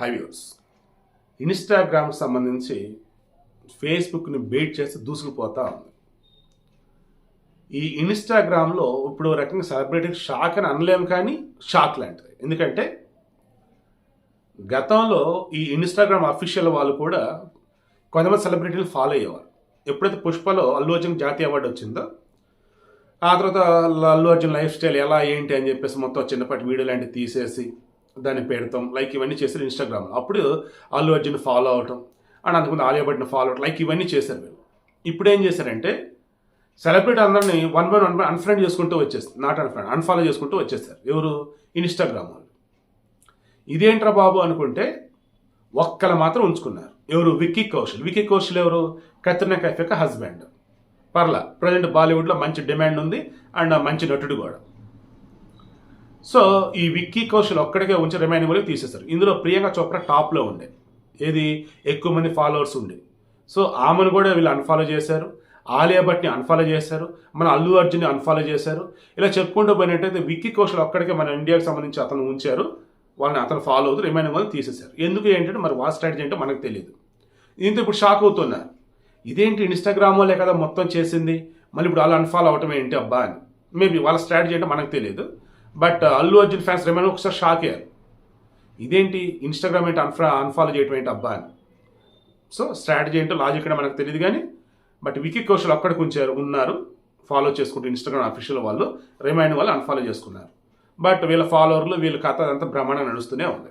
High views ఇన్స్టాగ్రామ్కి సంబంధించి ఫేస్బుక్ని beat చేసి దూసుకుపోతా ఉంది. ఈ ఇన్స్టాగ్రామ్లో ఇప్పుడు రకంగా సెలబ్రిటీ షాక్ అని అనలేము కానీ షాక్ లాంటిది. ఎందుకంటే గతంలో ఈ ఇన్స్టాగ్రామ్ అఫీషియల్ వాళ్ళు కూడా కొంతమంది సెలబ్రిటీలు ఫాలో అయ్యేవారు. ఎప్పుడైతే పుష్పలో అల్లు అర్జున్ జాతీయ అవార్డు వచ్చిందో ఆ తర్వాత అల్లు అర్జున్ లైఫ్ స్టైల్ ఎలా ఏంటి అని చెప్పేసి మొత్తం చిన్నపాటి వీడియో లాంటివి తీసేసి దాన్ని పెడతాం. లైక్ ఇవన్నీ చేశారు ఇన్స్టాగ్రామ్లో అప్పుడు అల్లు అర్జున్ ఫాలో అవటం అండ్ అంతకుముందు ఆలియా భట్ని ఫాలో అవటం లైక్ ఇవన్నీ చేశారు వీళ్ళు. ఇప్పుడు ఏం చేశారంటే సెలబ్రిటీ అందరినీ one by one by unfriend చేసుకుంటూ వచ్చేస్తారు. నాట్ అన్ఫ్రెండ్ అన్ఫాలో చేసుకుంటూ వచ్చేస్తారు. ఎవరు? ఇన్స్టాగ్రామ్ వాళ్ళు. ఇదేంట్రా బాబు అనుకుంటే ఒక్కల మాత్రం ఉంచుకున్నారు. ఎవరు? విక్కీ కౌశల్. విక్కీ కౌశల్ ఎవరు? కత్రినా కైఫ్ యొక్క హస్బెండ్ పర్లా ప్రజెంట్ బాలీవుడ్లో మంచి డిమాండ్ ఉంది అండ్ మంచి నటుడు కూడా. సో ఈ విక్కీ కౌశల్ ఒక్కడికే ఉంచి రిమైనింగ్ వరకు తీసేశారు. ఇందులో ప్రియాంక చోప్రా టాప్లో ఉండే. ఏది? ఎక్కువ మంది ఫాలోవర్స్ ఉండే. సో ఆమెను కూడా వీళ్ళు అన్ఫాలో చేశారు. ఆలియా భట్ని అన్ఫాలో చేశారు. మన అల్లు అర్జున్ని అన్ఫాలో చేశారు. ఇలా చెప్పుకుంటూ పోయినట్టయితే విక్కీ కౌశల్ ఒక్కడికే మన ఇండియాకి సంబంధించి అతను ఉంచారు. వాళ్ళని అతను ఫాలో అవుతూ రిమైనింగ్ వాళ్ళు తీసేశారు. ఎందుకు ఏంటంటే మరి వాళ్ళ స్ట్రాటజీ ఏంటో మనకు తెలియదు. దీంతో ఇప్పుడు షాక్ అవుతున్నారు ఇదేంటి ఇన్స్టాగ్రామ్ వాళ్ళే కదా మొత్తం చేసింది? మళ్ళీ ఇప్పుడు వాళ్ళు అన్ఫాలో అవటం ఏంటి అబ్బా అని. మేబీ వాళ్ళ స్ట్రాటజీ ఏంటో మనకు తెలియదు. But uh, Allu Arjun fans remain ఒకసారి షాక్ అయ్యారు. ఇదేంటి ఇన్స్టాగ్రామ్ ఏంటి అన్ఫా అన్ఫాలో చేయటం ఏంటి అబ్బా అని. సో స్ట్రాటజీ ఏంటో లాజిక్ ఏంటో మనకు తెలియదు కానీ బట్ వికీ కౌశల్ అక్కడికి ఉంచారు ఉన్నారు. ఫాలో చేసుకుంటూ ఇన్స్టాగ్రామ్ అఫీషియల్ వాళ్ళు. రిమైండ్ వాళ్ళు అన్ఫాలో చేసుకున్నారు. బట్ వీళ్ళ ఫాలోవర్లు వీళ్ళ కథ అంతా భ్రమణ నడుస్తూనే ఉంది.